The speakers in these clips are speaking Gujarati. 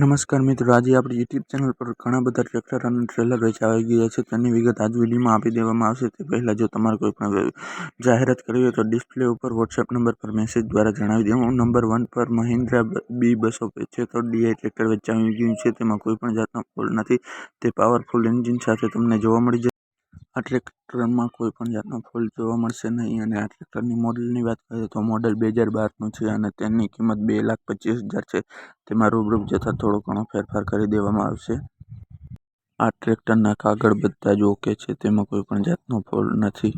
નમસ્કાર મિત્રો, આજે આપણી યુટ્યુબ ચેનલ પર ઘણા બધા ટ્રેક્ટર અને ટ્રેલર વેચાવાઈ ગયા છે. તેની વિગત આજ વિડીયોમાં આપી દેવામાં આવશે. તે પહેલાં જો તમારે કોઈ પણ જાહેરાત કરવી હોય તો ડિસ્પ્લે ઉપર વોટ્સએપ નંબર પર મેસેજ દ્વારા જણાવી દેવું. નંબર વન પર મહિન્દ્રા બી બસો પંચોતેર ડીઆઈ ટ્રેક્ટર વેચાવી ગયું છે. તેમાં કોઈ પણ જાતનો ફોલ્ટ નથી. તે પાવરફુલ એન્જિન સાથે તમને જોવા મળી જશે. આ ટ્રેક્ટરમાં કોઈ પણ જાતનો ફોલ્ટ જોવા મળશે નહીં અને આ ટ્રેક્ટરની મોડલની વાત કરીએ તો મોડલ બે હજાર બારનું છે અને તેની કિંમત બે લાખ પચીસ હજાર છે. તેમાં રૂબરૂપ જતાં થોડો ઘણો ફેરફાર કરી દેવામાં આવશે. આ ટ્રેક્ટરના કાગળ બધા જ ઓકે છે, તેમાં કોઈ પણ જાતનો ફોલ્ટ નથી.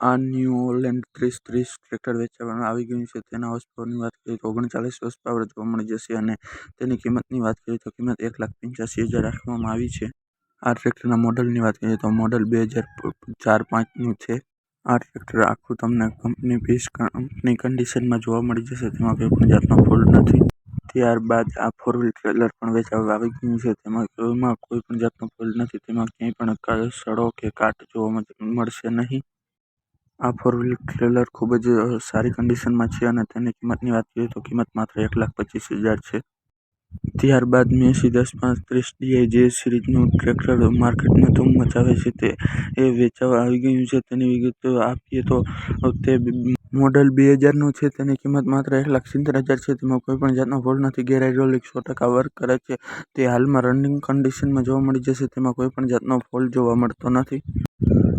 આ ન્યૂ ઓલેન્ડ ત્રીસ ત્રીસ ટ્રેક્ટર વેચવામાં આવી ગયું છે. તેના હોર્સ પાવરની વાત કરીએ તો ઓગણચાલીસ હોર્સ પાવર જોવા મળી જશે અને તેની કિંમતની વાત કરીએ તો કિંમત એક લાખ પંચ્યાસી હજાર રાખવામાં આવી છે. આ ટ્રેક્ટરના મોડલની વાત કરીએ તો મોડલ બે હજાર ચાર પાંચનું છે. આ ટ્રેક્ટર આખું તમને કંપની પીસ કંપની કન્ડિશનમાં જોવા મળી જશે. તેમાં કોઈ પણ જાતનો ફોલ્ટ નથી. ત્યારબાદ આ ફોર વ્હીલ ટ્રેલર પણ વેચાવવા આવી ગયું છે. તેમાં, એમાં કોઈ પણ જાતનો ફોલ્ટ નથી. તેમાં ક્યાંય પણ સડો કે કાટ જોવા મળશે નહીં. આ ફોર વ્હીલ ટ્રેલર ખૂબ જ સારી કન્ડિશનમાં છે અને તેની કિંમતની વાત કરીએ તો કિંમત માત્ર એક લાખ પચીસ હજાર છે. ત્યારબાદ મેસી દસ પાંત્રીસ ડીઆઈ જે સિરીઝનું ટ્રેક્ટર માર્કેટમાં ધૂમ મચાવે છે તે એ વેચાવા આવી ગયું છે. તેની વિગતો આપીએ તો તે મોડલ બે હજારનું છે, તેની કિંમત માત્ર એક લાખ સિત્તેર હજાર છે. તેમાં કોઈ પણ જાતનો ફોલ્ટ નથી. ગેર હાઇડ્રોલિક સો ટકા વર્ક કરે છે. તે હાલમાં રનિંગ કન્ડિશનમાં જોવા મળી જશે. તેમાં કોઈ પણ જાતનો ફોલ્ટ જોવા મળતો નથી.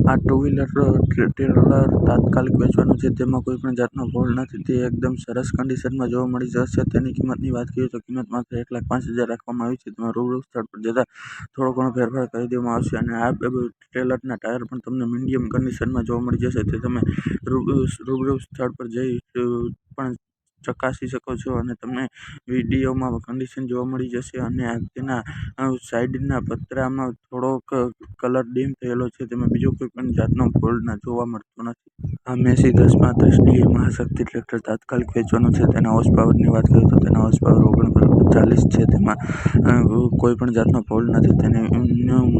આ ટુ વ્હીલર ટ્રેલર તાત્કાલિક વેચવાનું છે. તેમાં કોઈ પણ જાતનો ફોલ્ટ નથી. તે એકદમ સરસ કન્ડિશનમાં જોવા મળી જશે. તેની કિંમતની વાત કરીએ તો કિંમત માત્ર એક લાખ પાંચ હજાર રાખવામાં આવી છે. તેમાં રૂબરૂ સ્થળ પર જતાં થોડો ઘણો ફેરફાર કરી દેવામાં આવશે અને આ ટ્રેલરના ટાયર પણ તમને મીડિયમ કન્ડિશનમાં જોવા મળી જશે. તે તમે રૂબરૂ સ્થળ પર જઈ પણ ચકાસી શકો છો અને તમને વિડીયોમાં કન્ડિશન જોવા મળી જશે અને તેના સાઈડના પતરામાં થોડોક કલર ડીમ થયેલો છે, તેમાં બીજો કોઈ પણ જાતનો ફોલ્ટ જોવા મળતો નથી. આ મેસી દસમાં દ્રષ્ટિએ મહાશક્તિ ટ્રેક્ટર તાત્કાલિક વેચવાનું છે, તેના હોર્સ પાવરની વાત કરીએ તો તેના હોર્સ પાવર ઓગણચાલીસ છે, તેમાં કોઈ પણ જાતનો ફોલ્ડ નથી, તેની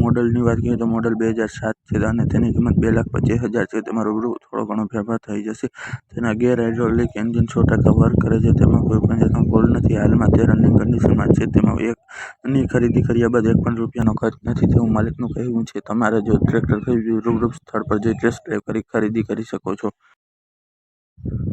મોડલની વાત કરીએ તો મોડલ બે હજાર સાત છે અને તેની કિંમત બે લાખ પચીસ હજાર છે. તેમાં રૂબરૂ થોડો ઘણો ફેરફાર થઈ જશે. તેના ગેર હાઇડ્રોલિક એન્જિન સો ટકા વર્ક કરે છે. તેમાં કોઈ પણ જાતનો ફોલ્ટ નથી. હાલમાં તે રનિંગ કન્ડિશનમાં છે. તેમાં એકની ખરીદી કર્યા બાદ એક પણ રૂપિયાનો ખર્ચ નથી. તેવું માલિકનું કહેવું છે. તમારે જો ટ્રેક્ટર ખરીદવું રૂબરૂ સ્થળ પર જઈ ટેસ્ટ ડ્રાઈવ કરી ખરીદી કરી શકો છો.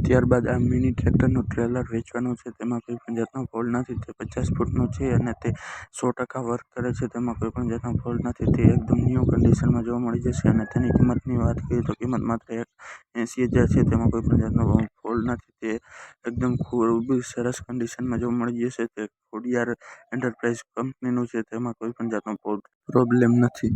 ત્યારબાદ આ મિની ટ્રેક્ટરનું ટ્રેલર વેચવાનું છે. તેમાં કોઈ પણ જાતનો ફોલ્ટ નથી. તે પચાસ ફૂટનું છે અને તે સો ટકા વર્ક કરે છે. તેમાં કોઈ પણ જાતનો ફોલ્ટ નથી. તે એકદમ ન્યૂ કન્ડિશનમાં જોવા મળી જશે અને તેની કિંમતની વાત કરીએ તો કિંમત માત્ર એક એંસી હજાર છે. તેમાં કોઈ પણ જાતનો ફોલ્ટ નથી. તે એકદમ ખૂબ સરસ કન્ડિશનમાં જોવા મળી જશે. તે ખોડિયાર એન્ટરપ્રાઇઝ કંપનીનું છે. તેમાં કોઈ પણ જાતનો પ્રોબ્લેમ નથી.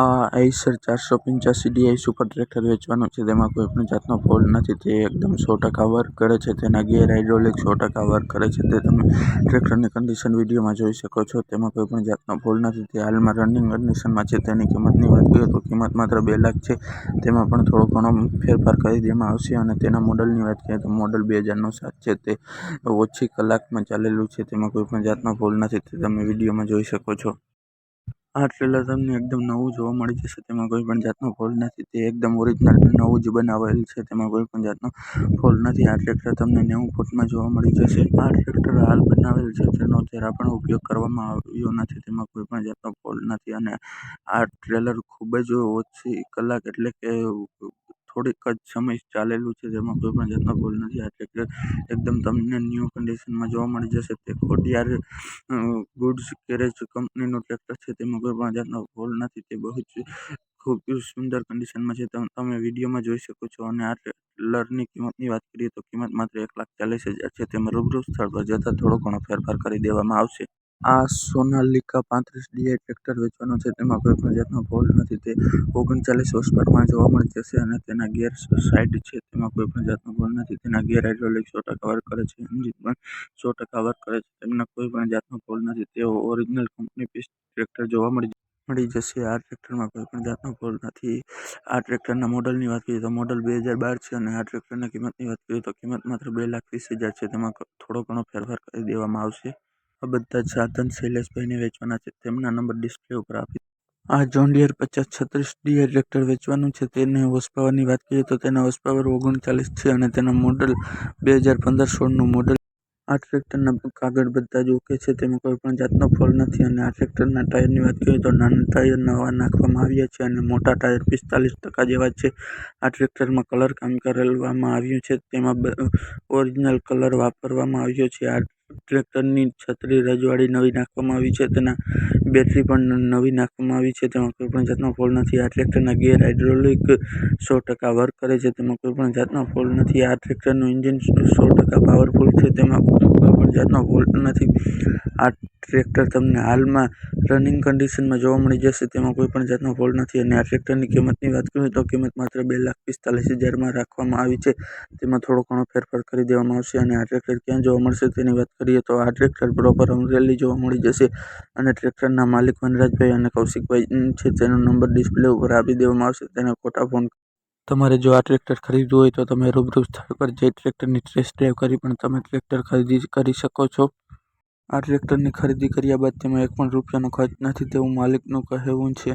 આ આઈસર ચારસો પંચ્યાસી ડીઆઈ સુપર ટ્રેક્ટર વેચવાનું છે. તેમાં કોઈ પણ જાતનો ફોલ્ટ નથી. તે એકદમ સો ટકા વર્ક કરે છે. તેના ગેર હાઇડ્રોલિક સો ટકા વર્ક કરે છે. તે તમે ટ્રેક્ટરની કન્ડિશન વિડીયોમાં જોઈ શકો છો. તેમાં કોઈ પણ જાતનો ફોલ્ટ નથી. તે હાલમાં રનિંગ કન્ડિશનમાં છે. તેની કિંમતની વાત કરીએ તો કિંમત માત્ર બે લાખ છે. તેમાં પણ થોડો ઘણો ફેરફાર કરી દેવામાં આવશે અને તેના મોડલની વાત કરીએ તો મોડલ બે હજારનો સાત છે. તે ઓછી કલાકમાં ચાલેલું છે. તેમાં કોઈ પણ જાતનો ફોલ્ટ નથી. તે તમે વિડીયોમાં જોઈ શકો છો. આ ટ્રેલર તમને એકદમ નવું જોવા મળી જશે. તેમાં કોઈ પણ જાતનો ફોલ્ટ નથી. તે એકદમ ઓરિજિનલ નવું જ બનાવેલ છે. તેમાં કોઈપણ જાતનો ફોલ્ટ નથી. આ ટ્રેક્ટર તમને નેવું ફૂટમાં જોવા મળી જશે. આ ટ્રેક્ટર હાલ બનાવેલ છે. તેનો જરા પણ ઉપયોગ કરવામાં આવ્યો નથી. તેમાં કોઈપણ જાતનો ફોલ્ટ નથી. અને આ ટ્રેલર ખૂબ જ ઓછી કલાક એટલે કે થોડીક જ સમય ચાલેલું છે, જેમાં કોઈ પણ જાતનો ભૂલ નથી. આ ટ્રેક્ટર એકદમ તમને ન્યૂ કન્ડિશનમાં જોવા મળી જશે. તે ખોડિયાર ગુડ્સ ગેરેજ કંપનીનું ટ્રેક્ટર છે. તેમાં કોઈ પણ જાતનો ભૂલ નથી. તે બહુ જ ખૂબ સુંદર કન્ડિશનમાં છે. તમે વિડીયોમાં જોઈ શકો છો. અને આ ટ્રેલરની કિંમતની વાત કરીએ તો કિંમત માત્ર એક લાખ ચાલીસ હજાર છે. તેમાં રૂબરૂ સ્થળ પર જતાં થોડો ઘણો ફેરફાર કરી દેવામાં આવશે. આ સોનાલિકા પાંત્રીસ ડીઆઈ ટ્રેક્ટર વેચવાનો છે. તેમાં કોઈ પણ જાતનો ફોલ્ટ નથી. તે ઓગણચાલીસ હોર્સ જોવા મળી જશે અને તેના ગેર સાઈડ છે. તેમાં કોઈ પણ જાતનો ફોલ્ટ નથી. તેના ગેર હાઇડ્રોલિક સો ટકા વર્ક કરે છે. એન્જિન પણ સો ટકા વર્ક કરે છે. તેમાં કોઈ પણ જાતનો ફોલ્ટ નથી. તેઓ ઓરિજિનલ કંપની પીસ ટ્રેક્ટર જોવા મળી મળી જશે. આ ટ્રેક્ટરમાં કોઈ પણ જાતનો ફોલ્ટ નથી. આ ટ્રેક્ટરના મોડલની વાત કરીએ તો મોડલ બે હજાર બાર છે અને આ ટ્રેક્ટરની કિંમતની વાત કરીએ તો કિંમત માત્ર બે લાખ વીસ હજાર છે. તેમાં થોડો ઘણો ફેરફાર કરી દેવામાં આવશે. આ બધા જ સાધન શૈલેષભાઈને વેચવાના છે. તેમના નંબર ડિસ્પ્લે ઉપર આપી આ જોન ડિયર પચાસ છત્રીસ ડીઆઈ ટ્રેક્ટર વેચવાનું છે. તેને હોર્સ પાવરની વાત કરીએ તો તેના હોર્સ પાવર ઓગણચાલીસ છે અને તેના મોડલ બે હજાર પંદર સોળનું મોડલ આ ટ્રેક્ટરના કાગળ બધા જ ઓકે છે. તેમાં કોઈ પણ જાતનો ફોલ નથી અને આ ટ્રેક્ટરના ટાયરની વાત કરીએ તો નાના ટાયર નવા નાખવામાં આવ્યા છે અને મોટા ટાયર પિસ્તાલીસ ટકા જેવા છે. આ ટ્રેક્ટરમાં કલર કામ કરવામાં આવ્યું છે. તેમાં ઓરિજિનલ કલર વાપરવામાં આવ્યો છે. આ ટ્રેક્ટરની છત્રી રજવાડી નવી નાખવામાં આવી છે. તેના બેટરી પણ નવી નાખવામાં આવી છે. તેમાં કોઈ પણ જાતનો ફોલ્ટ નથી. આ ટ્રેક્ટરના ગિયર હાઇડ્રોલિક સો ટકા વર્ક કરે છે. તેમાં કોઈ પણ જાતનો ફોલ્ટ નથી. આ ટ્રેક્ટરનું ઇન્જિન સો ટકા પાવરફુલ છે. તેમાં કોઈ પણ જાતનો ફોલ્ટ નથી. આ ટ્રેક્ટર તમને હાલમાં રનિંગ કન્ડિશનમાં જોવા મળી જશે. તેમાં કોઈ પણ જાતનો ફોલ્ટ નથી. અને આ ટ્રેક્ટરની કિંમતની વાત કરીએ તો કિંમત માત્ર બે લાખ પિસ્તાલીસ હજારમાં રાખવામાં આવી છે. તેમાં થોડો ઘણો ફેરફાર કરી દેવામાં આવશે. અને આ ટ્રેક્ટર ક્યાં જોવા મળશે તેની વાત કરીએ તો આ ટ્રેક્ટર પ્રોપર અમરેલી જોવા મળી જશે. અને ટ્રેક્ટરના માલિક વનરાજભાઈ અને કૌશિકભાઈ છે, તેનો નંબર ડિસ્પ્લે ઉપર આપી દેવામાં આવશે. તેને ખોટા ફોન તમારે જો આ ટ્રેક્ટર ખરીદવું હોય તો તમે રૂબરૂ સ્થળ પર જઈ ટ્રેક્ટરની ટેસ્ટ ડ્રાઈવ કરી પણ તમે ટ્રેક્ટર ખરીદી કરી શકો છો. આ ટ્રેક્ટરની ખરીદી કર્યા બાદ તેમાં એક પણ રૂપિયાનો ખર્ચ નથી તેવું માલિકનું કહેવું છે.